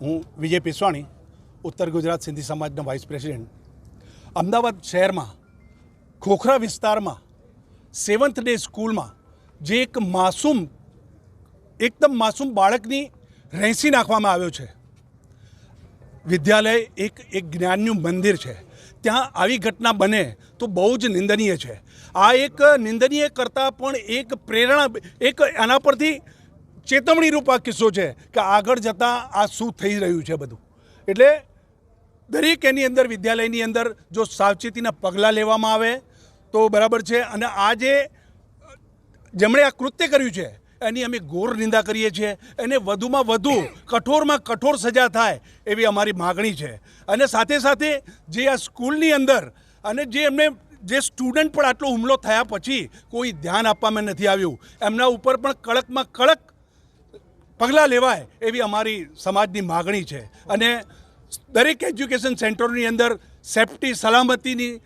હું વિજય પેશવાણી, ઉત્તર ગુજરાત સિંધી સમાજના વાઇસ પ્રેસિડેન્ટ અમદાવાદ શહેરમાં, ખોખરા વિસ્તારમાં સેવન્થ ડે સ્કૂલમાં જે એક માસૂમ, એકદમ માસૂમ બાળકની રેંસી નાખવામાં આવ્યો છે. વિદ્યાલય એક એક જ્ઞાનનું મંદિર છે. ત્યાં આવી ઘટના બને તો બહુ જ નિંદનીય છે. આ એક નિંદનીય કરતાં પણ એક પ્રેરણા, એક આના પરથી ચેતવણી રૂપ આ કિસ્સો છે કે આગળ જતાં આ શું થઈ રહ્યું છે બધું. એટલે દરેક એની અંદર, વિદ્યાલયની અંદર જો સાવચેતીના પગલાં લેવામાં આવે તો બરાબર છે. અને આ જે, જેમણે આ કૃત્ય કર્યું છે, એની અમે ઘોર નિંદા કરીએ છીએ. એને વધુમાં વધુ, કઠોરમાં કઠોર સજા થાય એવી અમારી માગણી છે. અને સાથે સાથે જે આ સ્કૂલની અંદર અને જે એમને, જે સ્ટુડન્ટ પર આટલો હુમલો થયા પછી કોઈ ધ્યાન આપવામાં નથી આવ્યું. એમના ઉપર પણ કડકમાં કડક પગલાં લેવાય એવી અમારી સમાજની માગણી છે. અને દરેક એજ્યુકેશન સેન્ટરોની અંદર સેફટી, સલામતીની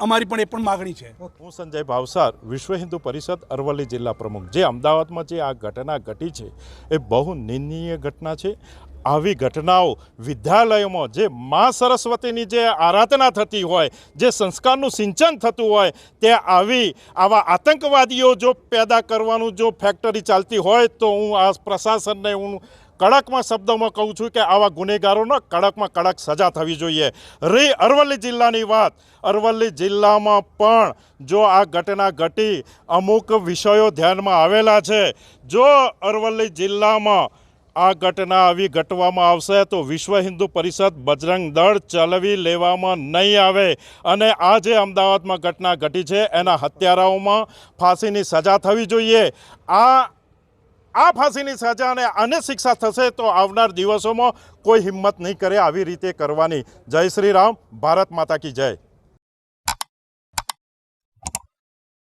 અમારી પણ એ પણ માગણી છે. હું સંજય ભાવસાર, વિશ્વ હિન્દુ પરિષદ, અરવલ્લી જિલ્લા પ્રમુખ. જે અમદાવાદમાં જે આ ઘટના ઘટી છે, એ બહુ નિંદનીય ઘટના છે. આવી ઘટનાઓ વિદ્યાલયોમાં જે મા સરસ્વતીની જે આરાધના થતી હોય, જે સંસ્કારનું સિંચન થતું હોય, તે આવી આવા આતંકવાદીઓ જો પેદા કરવાનું જો ફેક્ટરી ચાલતી હોય, તો હું આ પ્રશાસનને હું કડકમાં શબ્દોમાં કહું છું કે આવા ગુનેગારોનો કડકમાં કડક સજા થવી જોઈએ. રે અરવલ્લી જિલ્લાની વાત. અરવલ્લી જિલ્લામાં પણ જો આ ઘટના ઘટી, અમુક વિષયો ધ્યાનમાં આવેલા છે. જો અરવલ્લી જિલ્લામાં આ ઘટના આવી ઘટવામાં આવશે તો વિશ્વ હિન્દુ પરિષદ બજરંગ દળ ચલાવી લેવામાં નહીં આવે. અને આ જે અમદાવાદમાં ઘટના ઘટી છે, એના હત્યારાઓમાં ફાંસીની સજા થવી જોઈએ. આ આ ફાંસીની સજા અને શિક્ષા થશે તો આવનાર દિવસોમાં કોઈ હિંમત નહીં કરે આવી રીતે કરવાની. જય શ્રી રામ, ભારત માતા કી જય.